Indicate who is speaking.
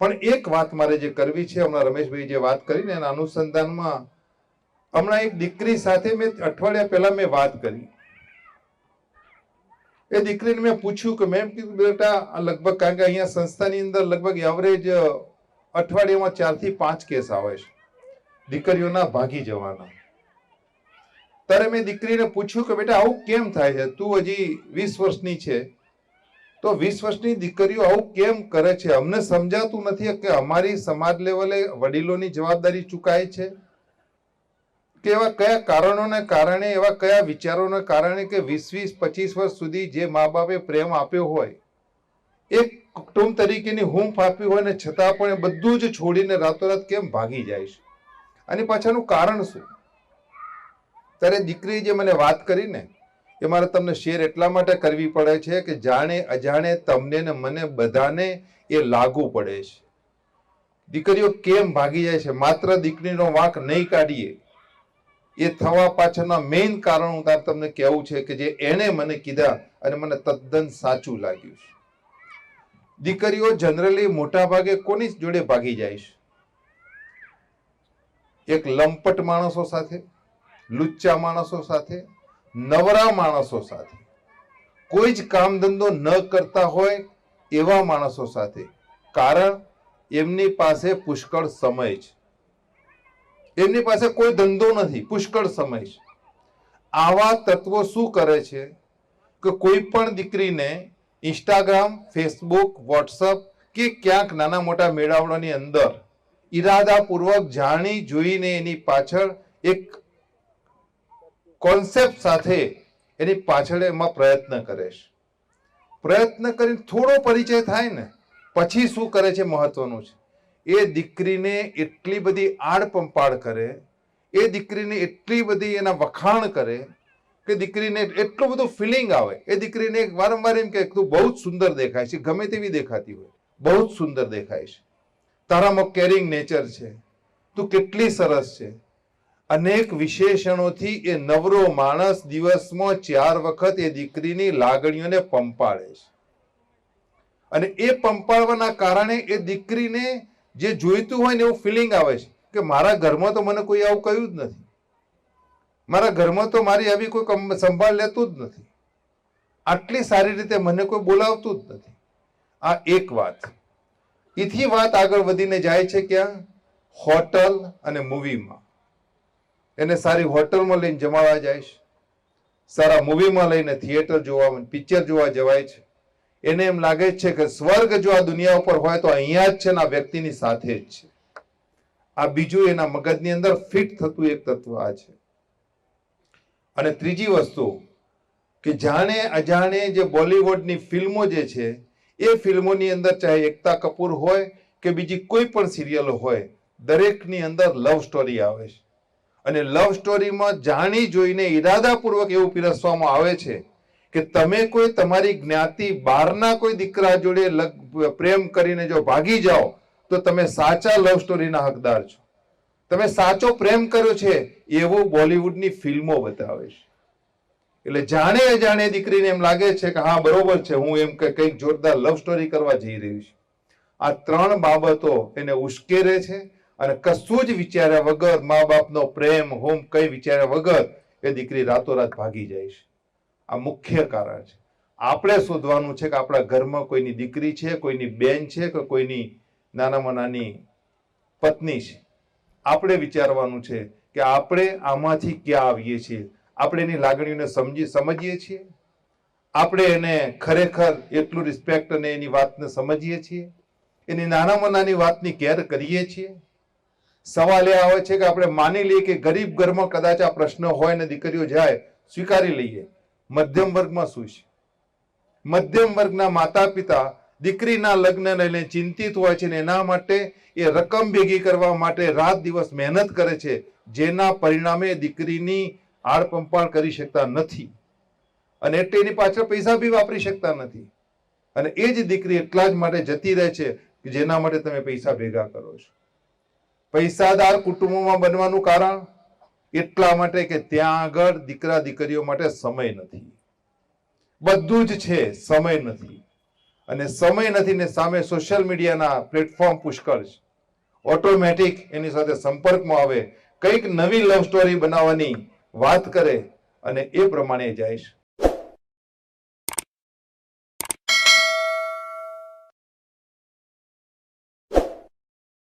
Speaker 1: પણ એક વાત મારે જે કરવી છે, હમણાં રમેશભાઈ જે વાત કરીને એના અનુસંધાનમાં હમણાં એક દીકરી સાથે મેં અઠવાડિયા પહેલા મેં વાત કરી. એ દીકરીને મેં પૂછ્યું કે મેમ કીધું, બેટા લગભગ કારણ કે અહીંયા સંસ્થાની અંદર લગભગ એવરેજ અઠવાડિયામાં ચારથી પાંચ કેસ આવે છે. દીકરીઓના ભાગી જવાના. ત્યારે મેં દીકરીને પૂછ્યું કે, બેટા, આવું કેમ થાય છે? તું હજી વીસ વર્ષની છે. તો વીસ વર્ષની દીકરીઓ આવું કેમ કરે છે? અમને સમજાતું નથી કે અમારી સમાજ લેવલે વડીલોની જવાબદારી ચૂકાય છે. કે એવા કયા કારણોને કારણે, એવા કયા વિચારોને કારણે કે વીસ વીસ પચીસ વર્ષ સુધી જે મા બાપે પ્રેમ આપ્યો હોય એક કુટુંબ તરીકેની હુંફ આપી હોય ને છતાં પણ એ બધું જ છોડીને રાતોરાત કેમ ભાગી જાય છે? આની પાછળનું કારણ શું? ત્યારે દીકરી જે મને વાત કરી ને એ મારે તમને શેર એટલા માટે કરવી પડે છે કે જાણે અજાણે તમને ને મને બધાને એ લાગુ પડે છે. દીકરીઓ કેમ ભાગી જાય છે? માત્ર દીકરીનો વાંક નહીં કાઢીએ. એ થવા પાછળના મેઇન કારણ હું તાર તમને કહેવું છે કે જે એણે મને કીધા અને મને તદ્દન સાચું લાગ્યું છે. દીકરીઓ જનરલી મોટા ભાગે કોની જોડે ભાગી જાય છે? એક લંપટ માણસો સાથે, લુચ્ચા માણસો સાથે નવરા માણસો સાથે. કોઈ જ કામ ધંધો ન કરતા હોય એવા માણસો સાથે. કારણ એમની પાસે પુષ્કળ સમય છે. એમની પાસે કોઈ ધંધો નથી, પુષ્કળ સમય છે. આવા તત્વો શું કરે છે? કે કોઈ પણ દીકરીને ઇન્સ્ટાગ્રામ ફેસબુક વોટ્સઅપ કે ક્યાંક નાના મોટા મેળાવડાની અંદર ઈરાદાપૂર્વક જાણી જોઈને એની પાછળ એક કોન્સેપ્ટ સાથે એની પાછળ એમાં પ્રયત્ન કરે પ્રયત્ન કરીને થોડો પરિચય થાય ને, પછી શું કરે છે મહત્વનું છે? એ દીકરીને એટલી બધી આડપંપાળ કરે, એ દીકરીને એટલી બધી એના વખાણ કરે કે દીકરીને એટલું બધું ફિલિંગ આવે. એ દીકરીને વારંવાર એમ કે તું બહુ જ સુંદર દેખાય છે, ગમે તેવી દેખાતી હોય. બહુ જ સુંદર દેખાય છે. તારામાં કેરિંગ નેચર છે. તું કેટલી સરસ છે. અનેક વિશેષણોથી એ નવરો માણસ દિવસમાં ચાર વખત એ દીકરીની લાગણીઓને પંપાળે છે. અને એ પંપાળવાના કારણે એ દીકરીને જે જોઈતું હોય ને એવું ફિલિંગ આવે છે કે મારા ઘરમાં તો મને કોઈ આવું કહ્યું જ નથી. મારા ઘરમાં તો મારી આવી કોઈ સંભાળ લેતું જ નથી. આટલી સારી રીતે મને કોઈ બોલાવતું જ નથી. આ એક વાત. એથી વાત આગળ વધીને જાય છે ક્યાં? હોટલ અને મૂવીમાં એને સારી હોટલમાં લઈને જમાવા જાય છે. સારા મૂવીમાં લઈને થિયેટર જોવા પિક્ચર જોવા જવાય છે. એને એમ લાગે છે કે સ્વર્ગ જો આ દુનિયા ઉપર હોય તો અહીંયા જ છે ને આ વ્યક્તિની સાથે જ છે. આ બીજું એના મગજની અંદર ફિટ થતું એક તત્વ આ છે. અને ત્રીજી વસ્તુ કે જાણે અજાણે જે બોલિવૂડની ફિલ્મો જે છે, એ ફિલ્મોની અંદર ચાહે એકતા કપૂર હોય કે બીજી કોઈ પણ સિરિયલ હોય, દરેકની અંદર લવ સ્ટોરી આવે છે. અને લવ સ્ટોરીમાં જાણી જોઈને ઈરાદાપૂર્વક એવું પીરસવામાં આવે છે કે તમે કોઈ તમારી જ્ઞાતિ બહારના કોઈ દીકરા જોડે પ્રેમ કરીને જો ભાગી જાઓ, તો તમે સાચા લવ સ્ટોરીના હકદાર છો. તમે સાચો પ્રેમ કર્યો છે, એવું બોલિવૂડની ફિલ્મો બતાવે છે. એટલે જાણે અજાણે દીકરીને એમ લાગે છે કે હા, બરોબર છે, હું એમ કે કંઈક જોરદાર લવ સ્ટોરી કરવા જઈ રહ્યું છું. આ ત્રણ બાબતો એને ઉશ્કેરે છે અને કશું જ વિચાર્યા વગર મા બાપનો પ્રેમ, હોમ કઈ વિચાર્યા વગર એ દીકરી રાતોરાત ભાગી જાય છે. આ મુખ્ય કારણ છે. આપણે શોધવાનું છે કે આપણા ઘરમાં કોઈની દીકરી છે, કોઈની બેન છે કે કોઈની નાનામાં નાની પત્ની છે. આપણે વિચારવાનું છે કે આપણે આમાંથી ક્યાં આવીએ છીએ? આપણે એની લાગણીઓને સમજી, સમજીએ છીએ? આપણે એને ખરેખર એટલું રિસ્પેક્ટ અને એની વાતને સમજીએ છીએ? એની નાનામાં નાની વાતની કેર કરીએ છીએ? સવાલ એ આવે છે કે આપણે માની લઈએ કે ગરીબ ઘરમાં કદાચ આ પ્રશ્ન હોય ને દીકરીઓ જાય, સ્વીકારી લઈએ. મધ્યમ વર્ગમાં શું છે? મધ્યમ વર્ગના માતા પિતા દીકરીના લગ્ન લઈને ચિંતિત હોય છે ને એના માટે એ રકમ ભેગી કરવા માટે રાત દિવસ મહેનત કરે છે, જેના પરિણામે દીકરીની આડપંપાળ કરી શકતા નથી. અને એટલે એની પાછળ પૈસા બી વાપરી શકતા નથી. અને એ જ દીકરી એટલા જ માટે જતી રહે છે કે જેના માટે તમે પૈસા ભેગા કરો છો. પૈસાદાર કુટુંબોમાં બનવાનું કારણ એટલા માટે કે ત્યાં આગળ દીકરા દીકરીઓ માટે સમય નથી. બધું જ છે, સમય નથી. અને સમય નથી ને સામે સોશિયલ મીડિયાના પ્લેટફોર્મ પુષ્કળ છે. ઓટોમેટિક એની સાથે સંપર્કમાં આવે, કંઈક નવી લવ સ્ટોરી બનાવવાની વાત કરે અને એ પ્રમાણે જાય છે.